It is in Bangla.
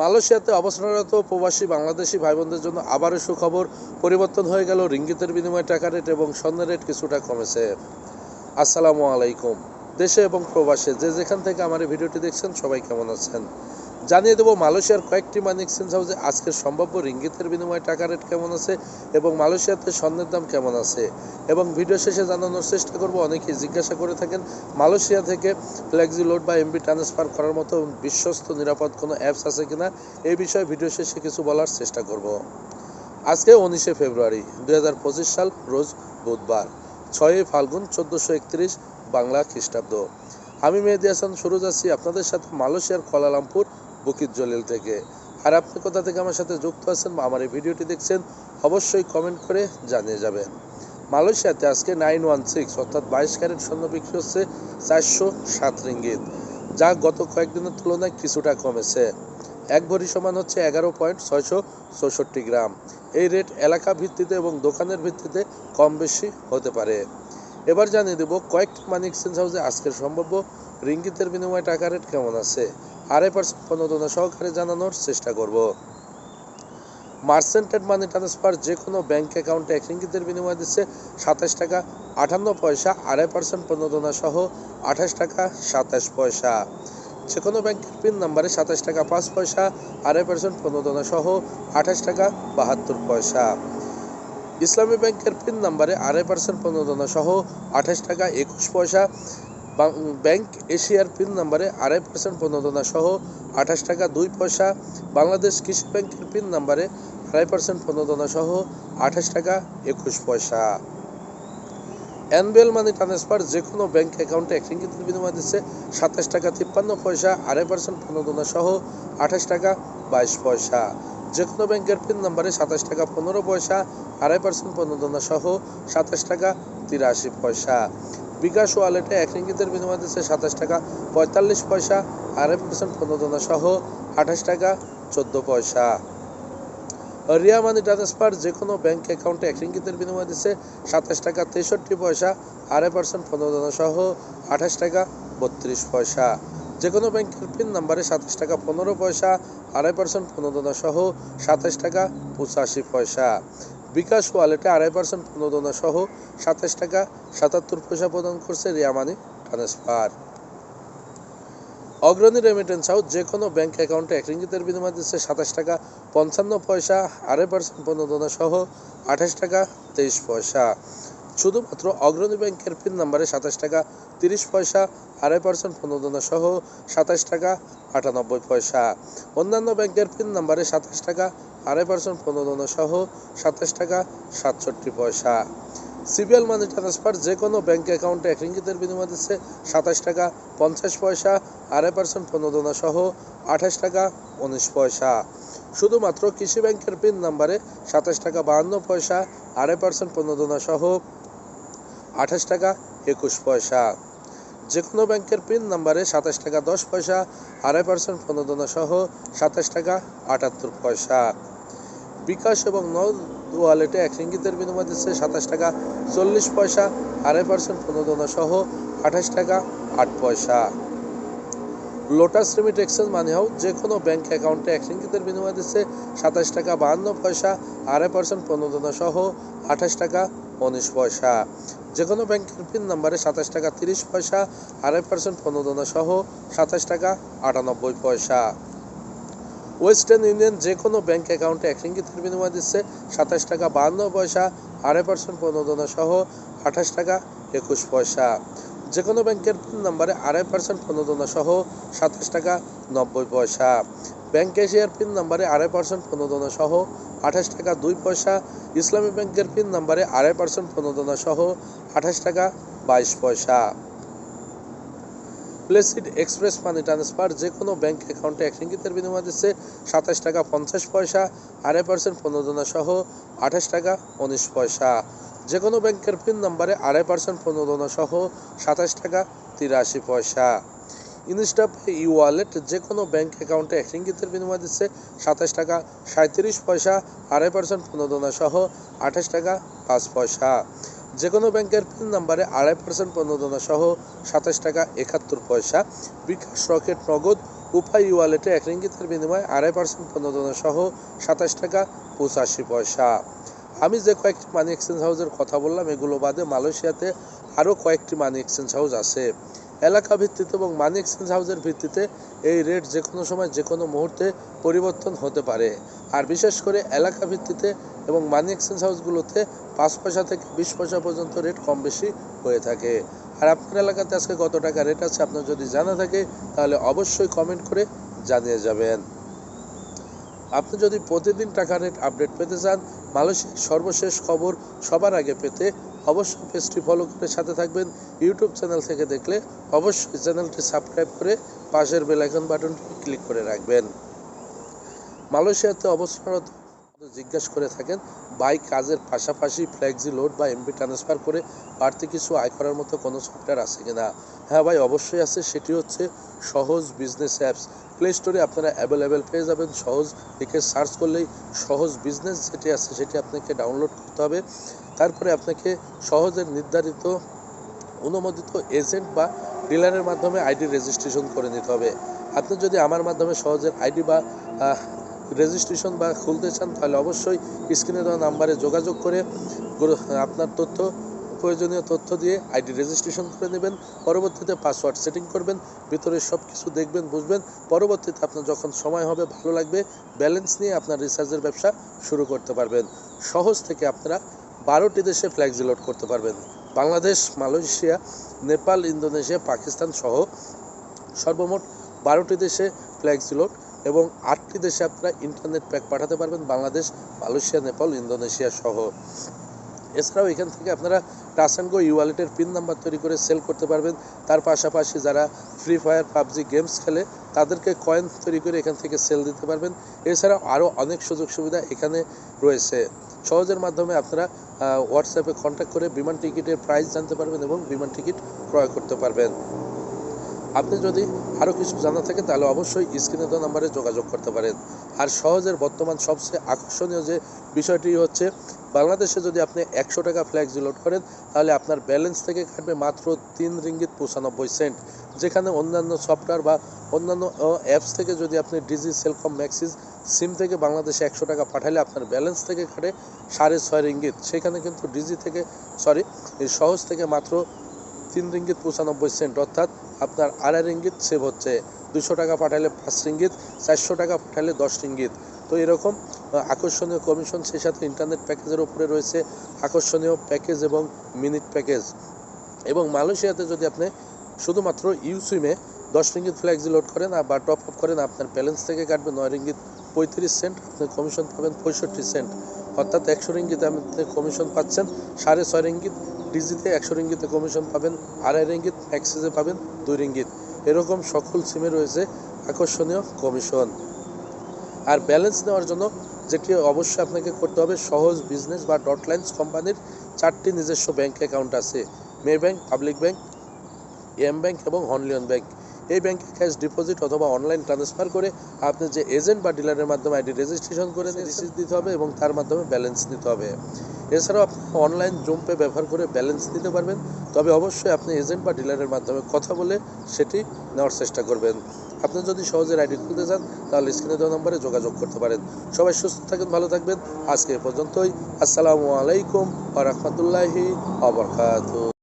মালয়েশিয়াতে অবস্থানরত প্রবাসী বাংলাদেশি ভাই বোনদের জন্য আবারও সুখবর। পরিবর্তন হয়ে গেল রিঙ্গিতের বিনিময়ে টাকা রেট এবং স্বর্ণের রেট কিছুটা কমেছে। আসসালামু আলাইকুম। দেশে এবং প্রবাসে যে যেখান থেকে আমার এই ভিডিওটি দেখছেন সবাই কেমন আছেন? জানিয়ে দেবো, মালয়েশিয়ার কয়েকটি মানি এক্সচেঞ্জ হাউসে আজকের সম্ভাব্য রিঙ্গিতের বিনিময়ে টাকা রেট কেমন আছে এবং মালয়েশিয়াতে স্বর্ণের দাম কেমন আছে? এবং ভিডিও শেষে জানানোর চেষ্টা করব, অনেকেই জিজ্ঞাসা করে থাকেন, মালয়েশিয়া থেকে ফ্লেক্সি লোড বা এমবি ট্রান্সফার করার মতো বিশ্বস্ত নিরাপদ কোনো অ্যাপস আছে কিনা, এই বিষয়ে ভিডিও শেষে কিছু বলার চেষ্টা করব। আজকে উনিশে ফেব্রুয়ারি দু হাজার পঁচিশ সাল, রোজ বুধবার, ছয়ই ফাল্গুন চোদ্দোশো একত্রিশ বাংলা খ্রিস্টাব্দ। আমি মেহেদি হাসান, শুরু যাচ্ছি আপনাদের সাথে মালয়েশিয়ার কোয়ালালামপুর বুকিত জলিল থেকে। আর আপনি কোথা থেকে আমার সাথে যুক্ত আছেন বা আমার এই ভিডিওটি দেখছেন, অবশ্যই কমেন্ট করে জানিয়ে যাবেন। মালয়েশিয়াতে আজকে নাইন ওয়ান সিক্স অর্থাৎ বাইশ ক্যারেট স্বর্ণ বিক্রি হচ্ছে চারশো সাত রিঙ্গিত, যা গত কয়েকদিনের তুলনায় কিছুটা কমেছে। এক ভরি সমান হচ্ছে এগারো পয়েন্ট ছয়শো চৌষট্টি গ্রাম। এই রেট এলাকা ভিত্তিতে এবং দোকানের ভিত্তিতে কম বেশি হতে পারে। এবার জানিয়ে দেব কয়েকটি মানি এক্সচেঞ্জ হাউসে আজকের সম্ভাব্য রিঙ্গিতের বিনিময়ে টাকা রেট কেমন আছে। আড়াই পার্সেন্ট প্রণোদনা সহকারে জানানোর চেষ্টা করব। মার্সেন্টেড মানি ট্রান্সফার যে কোনো ব্যাংক অ্যাকাউন্টে এক রিঙ্গিতের বিনিময়ে দিচ্ছে সাতাশ টাকা আটান্ন পয়সা, আড়াই পার্সেন্ট প্রণোদনা সহ আঠাশ টাকা সাতাশ পয়সা। যে কোনো ব্যাংকের পিন নাম্বারে সাতাশ টাকা পাঁচ পয়সা, আড়াই পার্সেন্ট প্রণোদনা সহ আঠাশ টাকা বাহাত্তর পয়সা। ইসলামী ব্যাংকের পিন নাম্বারে আড়াই পার্সেন্ট প্রণোদনা সহ আঠাশ টাকা একুশ পয়সা ব্যাংক এশিয়ার পিন নাম্বারে আড়াই পার্সেন্ট প্রণোদনা সহ আঠাশ টাকা দুই পয়সা, বাংলাদেশ কৃষি ব্যাংকের পিন নাম্বারে আড়াই পার্সেন্ট প্রণোদনা সহ আঠাশ টাকা একুশ পয়সা। এনবিএল মানি ট্রান্সফার যে কোনো ব্যাংক অ্যাকাউন্টে এক রিঙ্গিতের বিনিময় দিচ্ছে সাতাশ টাকা তিপ্পান্ন পয়সা, আড়াই পার্সেন্ট প্রণোদনা সহ আঠাশ টাকা বাইশ পয়সা। যে কোনো ব্যাংকের পিন নাম্বারে সাতাশ টাকা পনেরো পয়সা, আড়াই পার্সেন্ট প্রণোদনা সহ সাতাশ টাকা তিরাশি পয়সা। বিকাশ ওয়ালেটে এক রিঙ্গিতের বিনিময় দিচ্ছে সাতাশ টাকা পঁয়তাল্লিশ পয়সা আড়াই পার্সেন্ট প্রণোদনা সহ আঠাশ টাকা চোদ্দ পয়সা। রিয়া মানি ট্রান্সফার যে কোনো ব্যাঙ্ক অ্যাকাউন্টে এক রিঙ্গিতের বিনিময় দিচ্ছে সাতাশ টাকা তেষট্টি পয়সা আড়াই পার্সেন্ট প্রণোদনা সহ আঠাশ টাকা বত্রিশ পয়সা। যে কোনো ব্যাংকের পিন নাম্বারে সাতাশ টাকা পনেরো পয়সা আড়াই পার্সেন্ট প্রণোদনা সহ সাতাশ টাকা পঁচাশি পয়সা। বিকাশ ওয়ালেটে আড়াই পার্সেন্ট প্রণোদনা সহ সাতাশ টাকা সাতাত্তর পয়সা প্রদান করছে Ria money transfer. Agrani remittance house যে কোনো ব্যাংক অ্যাকাউন্টে এক রিঙ্গিতের বিনিময় দিচ্ছে সাতাশ টাকা পঞ্চান্ন পয়সা, আড়াই পার্সেন্ট প্রণোদনা সহ আঠাশ টাকা তেইশ পয়সা। শুধুমাত্র অগ্রণী ব্যাংকের পিন নাম্বারে সাতাশ টাকা তিরিশ পয়সা, আড়াই পার্সেন্ট প্রণোদনা সহ সাতাশ টাকা আটানব্বই পয়সা। অন্যান্য ব্যাংকের পিন নাম্বারে সাতাশ টাকা আড়াই পার্সেন্ট প্রণোদনা সহ সাতাশ টাকা সাতষট্টি পয়সা। সিবিএল মানি ট্রান্সফার যে কোনো ব্যাঙ্ক অ্যাকাউন্টে এক রিঙ্গিতের বিনিময় দিচ্ছে সাতাশ টাকা পঞ্চাশ পয়সা, আড়াই পার্সেন্ট প্রণোদনা সহ আঠাশ টাকা উনিশ পয়সা। শুধুমাত্র কৃষি ব্যাংকের পিন নাম্বারে সাতাশ টাকা বাহান্ন পয়সা, আড়াই পার্সেন্ট প্রণোদনা সহ আঠাশ টাকা একুশ পয়সা। যে কোনো ব্যাংকের পিন নাম্বারে সাতাশ টাকা দশ পয়সা, আড়াই পার্সেন্ট প্রণোদনা সহ সাতাশ টাকা আটাত্তর পয়সা। বিকাশ এবং নদ ওয়ালেটে এক রিঙ্গিতের বিনিময় দিচ্ছে সাতাশ টাকা চল্লিশ পয়সা আড়াই পার্সেন্ট প্রণোদনা সহ আঠাশ টাকা আট পয়সা। Lotus remit exchange money house যে কোনো ব্যাংক অ্যাকাউন্টে এক রিঙ্গিতের বিনিময় দিচ্ছে সাতাশ টাকা বাহান্ন পয়সা আড়াই পার্সেন্ট প্রণোদনা সহ আঠাশ টাকা উনিশ পয়সা। যে কোনো ব্যাংকের পিন নাম্বারে সাতাশ টাকা তিরিশ পয়সা আড়াই পার্সেন্ট প্রণোদনা সহ সাতাশ টাকা আটানব্বই পয়সা। ওয়েস্টার্ন ইউনিয়ন যে কোনো ব্যাংক অ্যাকাউন্টে এক রিঙ্গিতের বিনিময় দিচ্ছে সাতাশ টাকা বাহান্ন পয়সা, আড়াই পার্সেন্ট প্রণোদনা সহ আঠাশ টাকা একুশ পয়সা। যে কোনো ব্যাংকের পিন নাম্বারে আড়াই পার্সেন্ট প্রণোদনা সহ সাতাশ টাকা নব্বই পয়সা। ব্যাংক এশিয়ার পিন নাম্বারে আড়াই পার্সেন্ট প্রণোদনা সহ আঠাশ টাকা দুই পয়সা। ইসলামী ব্যাংকের পিন নাম্বারে আড়াই পার্সেন্ট প্রণোদনা সহ আঠাশ টাকা বাইশ পয়সা। প্লেসিড এক্সপ্রেস মানি ট্রান্সফার যে কোনো ব্যাংক অ্যাকাউন্টে এক রিঙ্গিতের বিনিময় দিচ্ছে সাতাশ টাকা পঞ্চাশ পয়সা, আড়াই পার্সেন্ট প্রণোদনা সহ আঠাশ টাকা উনিশ পয়সা। যে কোনো ব্যাংকের পিন নাম্বারে আড়াই পার্সেন্ট প্রণোদনা সহ সাতাশ টাকা তিরাশি পয়সা। ইনস্টাপে ই ওয়ালেট যে কোনো ব্যাংক অ্যাকাউন্টে এক রিঙ্গিতের বিনিময় দিচ্ছে সাতাশ টাকা সাঁত্রিশ পয়সা, আড়াই পার্সেন্ট প্রণোদনা সহ আঠাশ টাকা পাঁচ পয়সা। যে কোনো ব্যাংকের পিন নাম্বারে আড়াই পার্সেন্ট প্রণোদনা সহ সাতাশ টাকা একাত্তর পয়সা। বিকাশ রকেট নগদ উপায় ওয়ালেটে এক রিঙ্গিতের বিনিময়ে আড়াই পার্সেন্ট প্রণোদনা সহ সাতাশ টাকা পঁচাশি পয়সা। আমি যে কয়েকটি মানি এক্সচেঞ্জ হাউসের কথা বললাম, এগুলো বাদে মালয়েশিয়াতে আরও কয়েকটি মানি এক্সচেঞ্জ হাউস আছে। এলাকা ভিত্তিতে এবং মানি এক্সচেঞ্জ হাউসের ভিত্তিতে এই রেট যে কোনো সময় যে কোনো মুহূর্তে পরিবর্তন হতে পারে। আর বিশেষ করে এলাকা ভিত্তিতে এবং মানি এক্সচেঞ্জ হাউসগুলোতে পাঁচ পয়সা থেকে বিশ পয়সা পর্যন্ত রেট কম বেশি হয়ে থাকে। আর আপনার এলাকাতে আজকে কত টাকা রেট আছে আপনার যদি জানা থাকে, তাহলে অবশ্যই কমেন্ট করে জানিয়ে যাবেন। আপনি যদি প্রতিদিন টাকা রেট আপডেট পেতে চান, মালয়েশিয়ার সর্বশেষ খবর সবার আগে পেতে অবশ্যই পেজটি ফলো করে সাথে থাকবেন। ইউটিউব চ্যানেল থেকে দেখলে অবশ্যই চ্যানেলটি সাবস্ক্রাইব করে পাশের বেল আইকন বাটনটি ক্লিক করে রাখবেন। মালয়েশিয়াতে অবস্থানরত জিজ্ঞাসা করে থাকেন বাইক কাজের পাশাপাশি ফ্লেক্সি লোড বা এমবি ট্রান্সফার করে বাড়তি কিছু আয় করার মতো কোনো সফটওয়্যার আছে কিনা হ্যাঁ ভাই, অবশ্যই আছে। সেটি হচ্ছে সহজ বিজনেস অ্যাপস। প্লে স্টোরে আপনারা অ্যাভেলেবেল পেয়ে যাবেন। সহজ লিখে সার্চ করলেই সহজ বিজনেস যেটি আছে সেটি আপনাকে ডাউনলোড করতে হবে। তারপরে আপনাকে সহজের নির্ধারিত, অনুমোদিত এজেন্ট বা ডিলারের মাধ্যমে আইডি রেজিস্ট্রেশন করে নিতে হবে। আপনি যদি আমার মাধ্যমে সহজের আইডি বা রেজিস্ট্রেশন বা খুলতে চান, তাহলে অবশ্যই স্ক্রিনে দেওয়া নাম্বারে যোগাযোগ করে আপনার তথ্য, প্রয়োজনীয় তথ্য দিয়ে আইডি রেজিস্ট্রেশন করে নেবেন। পরবর্তীতে পাসওয়ার্ড সেটিং করবেন, ভিতরে সব কিছু দেখবেন, বুঝবেন। পরবর্তীতে আপনার যখন সময় হবে, ভালো লাগবে, ব্যালেন্স নিয়ে আপনার রিসার্চের ব্যবসা শুরু করতে পারবেন। সহজ থেকে আপনারা বারোটি দেশে ফ্ল্যাক্সি লোড করতে পারবেন। বাংলাদেশ, মালয়েশিয়া, নেপাল, ইন্দোনেশিয়া, পাকিস্তান সহ সর্বমোট বারোটি দেশে ফ্ল্যাক্সি লোড এবং আটটি দেশে আপনারা ইন্টারনেট প্যাক পাঠাতে পারবেন, বাংলাদেশ, মালয়েশিয়া, নেপাল, ইন্দোনেশিয়া সহ। এছাড়াও এখান থেকে আপনারা টাচ অ্যান্ড গো ইওয়ালেটের পিন নাম্বার তৈরি করে সেল করতে পারবেন। তার পাশাপাশি যারা ফ্রি ফায়ার পাবজি গেমস খেলে, তাদেরকে কয়েন তৈরি করে এখান থেকে সেল দিতে পারবেন। এছাড়াও আরও অনেক সুযোগ সুবিধা এখানে রয়েছে। সহজের মাধ্যমে আপনারা হোয়াটসঅ্যাপে কন্ট্যাক্ট করে বিমান টিকিটের প্রাইস জানতে পারবেন এবং বিমান টিকিট ক্রয় করতে পারবেন। আপনি যদি আরও কিছু জানা থাকে, তাহলে অবশ্যই স্ক্রিনে দেওয়া নাম্বারে যোগাযোগ করতে পারেন। আর সহজের বর্তমান সবচেয়ে আকর্ষণীয় যে বিষয়টি হচ্ছে, বাংলাদেশে যদি আপনি একশো টাকা ফ্ল্যাক্স লোড করেন, তাহলে আপনার ব্যালেন্স থেকে কাটবে মাত্র তিন রিঙ্গিত পঁচানব্বই সেন্ট যেখানে অন্যান্য সফটওয়্যার বা অন্যান্য অ্যাপস থেকে যদি আপনি ডিজি সেলকম ম্যাক্সিস সিম থেকে বাংলাদেশে একশো টাকা পাঠালে আপনার ব্যালেন্স থেকে কাটে সাড়ে ছয় রিঙ্গিত। সেখানে কিন্তু ডিজি থেকে সরি সহজ থেকে মাত্র তিন রিঙ্গিত পঁচানব্বই সেন্ট, অর্থাৎ আপনার আড়াই রিঙ্গিত সেভ হচ্ছে। দুশো টাকা পাঠালে পাঁচ রিঙ্গিত, চারশো টাকা পাঠালে দশ রিঙ্গিত। তো এরকম আকর্ষণীয় কমিশন সেই সাথে ইন্টারনেট প্যাকেজের উপরে রয়েছে। আকর্ষণীয় প্যাকেজ এবং মিনিট প্যাকেজ এবং মালয়েশিয়াতে যদি আপনি শুধুমাত্র ইউ সিমে দশ রিঙ্গিত ফ্ল্যাক্সি লোড করেন বা টপ আপ করেন, আপনার ব্যালেন্স থেকে কাটবে নয় রিঙ্গিত পঁয়ত্রিশ সেন্ট, আপনি কমিশন পাবেন পঁয়ষট্টি সেন্ট। অর্থাৎ একশো রিঙ্গিতে আপনি কমিশন পাচ্ছেন সাড়ে ছয় রিঙ্গিত ডিজিতে একশো রিঙ্গিতে কমিশন পাবেন, আড়াই রিঙ্গিত অ্যাক্সিসে পাবেন, দুই রিঙ্গিত। এরকম সকল সিমে রয়েছে আকর্ষণীয় কমিশন আর ব্যালেন্স নেওয়ার জন্য যেটি অবশ্যই আপনাকে করতে হবে, সহজ বিজনেস বা ডটলাইন্স কোম্পানির চারটি নিজস্ব ব্যাংক অ্যাকাউন্ট আছে। Maybank public bank AmBank এবং হনলিয়ন ব্যাংক এই ব্যাংকে ক্যাশ ডিপোজিট অথবা অনলাইন ট্রান্সফার করে আপনি যে এজেন্ট বা ডিলারের মাধ্যমে আইডি রেজিস্ট্রেশন করে রিসিভ দিতে হবে এবং তার মাধ্যমে ব্যালেন্স নিতে হবে। এছাড়াও আপনি অনলাইন জুম পে ব্যবহার করে ব্যালেন্স দিতে পারবেন। তবে অবশ্যই আপনি এজেন্ট বা ডিলারের মাধ্যমে কথা বলে সেটি নেওয়ার চেষ্টা করবেন। আপনি যদি সহজে আইডি খুলতে চান তাহলে স্ক্রিনে দেওয়া নম্বরে যোগাযোগ করতে পারেন। সবাই সুস্থ থাকেন ভালো থাকবেন। আজকে এ পর্যন্তই। আসসালামু আলাইকুম ওয়া রাহমাতুল্লাহি ওয়া বারাকাতুহু।